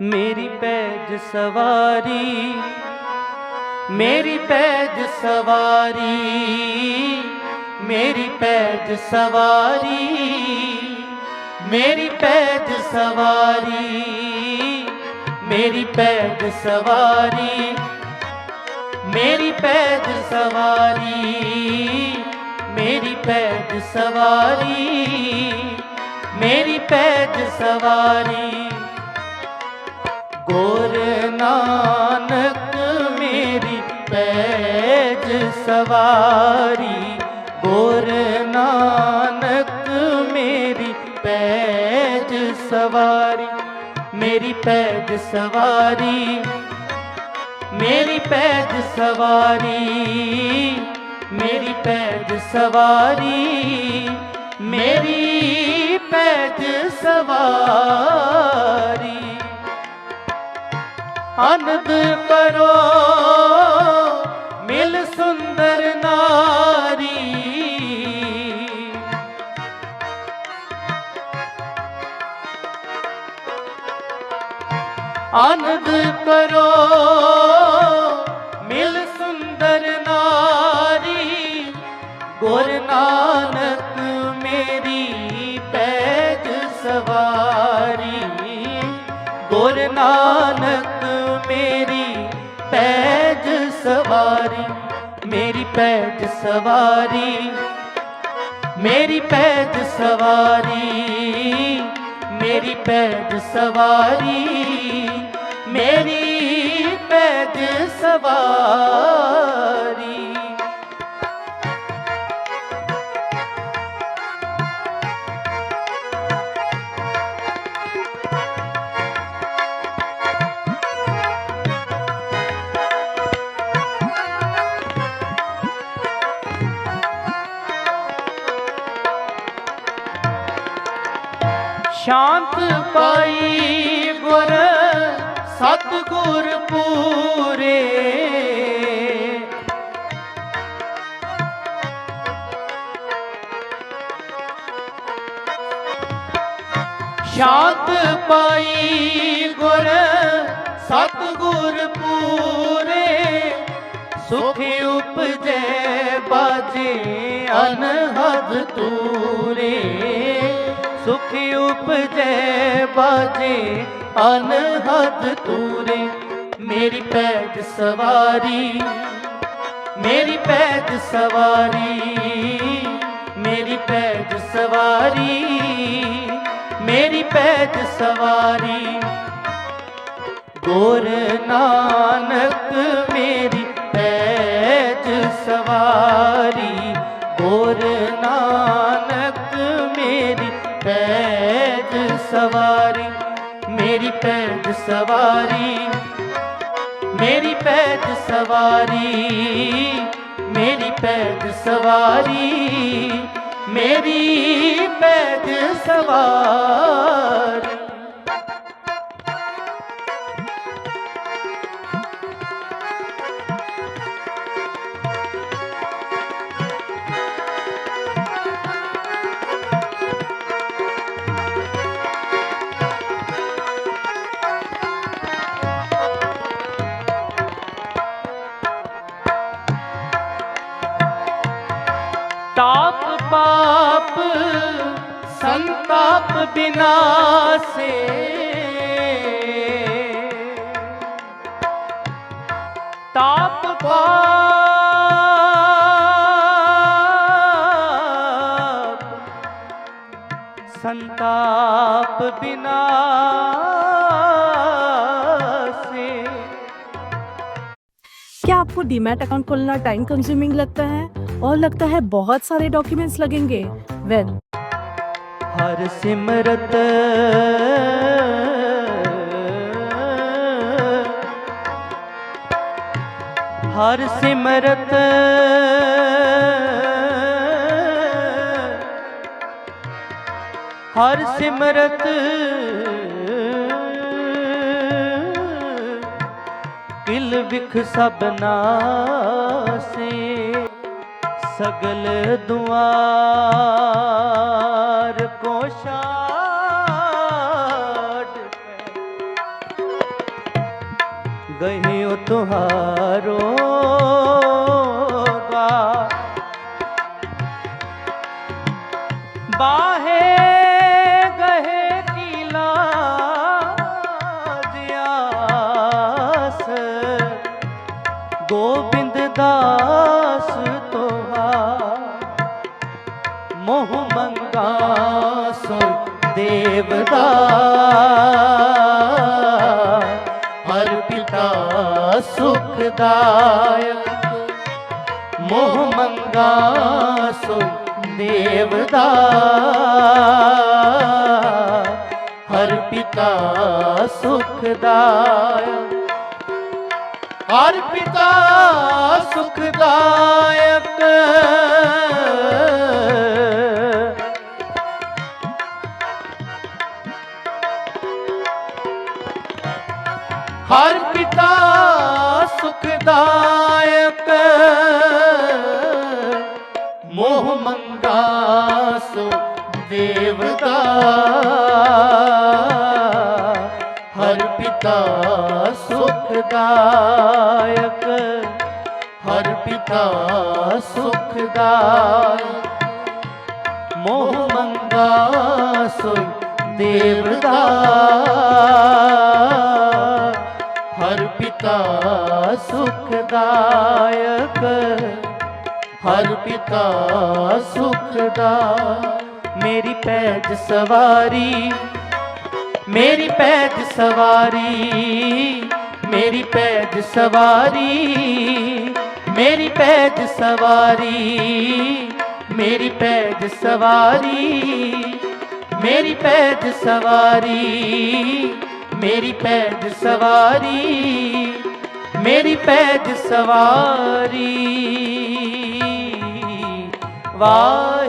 ਮੇਰੀ ਪੈਜ ਸਵਾਰੀ, ਮੇਰੀ ਪੈਜ ਸਵਾਰੀ, ਮੇਰੀ ਪੈਜ ਸਵਾਰੀ, ਮੇਰੀ ਪੈਜ ਸਵਾਰੀ, ਮੇਰੀ ਪੈਜ ਸਵਾਰੀ, ਮੇਰੀ ਪੈਜ ਸਵਾਰੀ, ਮੇਰੀ ਪੈਜ ਸਵਾਰੀ, ਮੇਰੀ ਪੈਜ ਸਵਾਰੀ। ਗੁਰ ਨਾਨਕ ਮੇਰੀ ਪੈਜ ਸਵਾਰੀ। ਗੁਰ ਨਾਨਕ ਮੇਰੀ ਪੈਜ ਸਵਾਰੀ। ਮੇਰੀ ਪੈਜ ਸਵਾਰੀ। ਮੇਰੀ ਪੈਜ ਸਵਾਰੀ। ਮੇਰੀ ਪੈਜ ਸਵਾਰੀ। ਮੇਰੀ ਪੈਜ ਸਵਾਰੀ। ਆਨੰਦ ਕਰੋ। ਮਿਲ ਸੁੰਦਰ ਨਾਰੀ। ਆਨੰਦ ਕਰੋ। ਮਿਲ ਸੁੰਦਰ ਨਾਰੀ। ਗੁਰ ਸਵਾਰੀ ਮੇਰੀ ਪੈਜ ਸਵਾਰੀ ਮੇਰੀ ਪੈਜ ਸਵਾਰੀ ਮੇਰੀ ਪੈਜ ਸਵਾਰੀ ਮੇਰੀ ਪੈਜ ਸਵਾਰੀ। ਸ਼ਾਂਤ ਪਾਈ ਗੁਰ ਸਤਗੁਰ ਪੂਰੇ। ਸ਼ਾਂਤ ਪਾਈ ਗੁਰ ਸਤਗੁਰ ਪੂਰੇ। ਸੁਖ ਉਪਜੈ ਬਾਜੇ ਅਨਹਦ ਤੂਰੇ। ਸੁਖ ਉਪਜੈ ਬਾਜੇ ਅਨਹਦ ਤੂਰੇ ਮੇਰੀ ਪੈਜ ਸਵਾਰੀ, ਮੇਰੀ ਪੈਜ ਸਵਾਰੀ, ਮੇਰੀ ਪੈਜ ਸਵਾਰੀ, ਮੇਰੀ ਪੈਜ ਸਵਾਰੀ। ਗੋਰ ਨਾਨਕ ਮੇਰੀ ਪੈਜ ਸਵਾਰੀ, ਗੋਰ ਸਵਾਰੀ ਮੇਰੀ ਪੈਜ ਸਵਾਰੀ ਮੇਰੀ ਪੈਜ ਸਵਾਰੀ ਮੇਰੀ ਪੈਜ ਸਵਾਰੀ ਮੇਰੀ ਪੈਜ ਸਵਾਰੀ। ताप पाप, संताप बिना से। ताप पाप, संताप बिना से। क्या आपको डीमैट अकाउंट खोलना टाइम कंज्यूमिंग लगता है? और लगता है बहुत सारे डॉक्यूमेंट्स लगेंगे। वेल हर सिमरत हर सिमरत हर सिमरत किल विख सबसे ਸਗਲ ਦੁਆਰ ਕੋ ਛਾੜ ਗਈਓ ਤੁਹਾਰੋ ਦਾ। ਬਾਹੇ ਗਹੇ ਕੀਲਾ ਗੋਬਿੰਦ ਦਾ ਮੋਹ ਮੰਗਾ ਸੋ ਦੇਵਦਾ ਹਰ ਪਿਤਾ ਸੁਖਦਾਇਕ, ਮੋਹ ਮੰਗਾ ਸੋ ਦੇਵਦਾ ਹਰ ਪਿਤਾ ਸੁਖਦਾਇਕ, ਹਰ ਪਿਤਾ ਸੁਖਦਾਇਕ ਦੇਵਤਾ। ਹਰ ਪਿਤਾ ਸੁਖਦਾਇਕ। ਹਰ ਪਿਤਾ ਸੁਖਦਾਇਕ। ਮੋਹ ਮੰਗਾ ਸੋ ਦੇਵਤਾ। ਹਰ ਪਿਤਾ ਸੁਖਦਾਇਕ। ਹਰ ਪਿਤਾ ਸੁਖਦਾ ਮੇਰੀ ਪੈਜ ਸਵਾਰੀ, ਮੇਰੀ ਪੈਜ ਸਵਾਰੀ, ਮੇਰੀ ਪੈਜ ਸਵਾਰੀ, ਮੇਰੀ ਪੈਜ ਸਵਾਰੀ, ਮੇਰੀ ਪੈਜ ਸਵਾਰੀ, ਮੇਰੀ ਪੈਜ ਸਵਾਰੀ, ਮੇਰੀ ਪੈਜ ਸਵਾਰੀ, ਮੇਰੀ ਪੈਜ ਸਵਾਰੀ। ਵਾਹ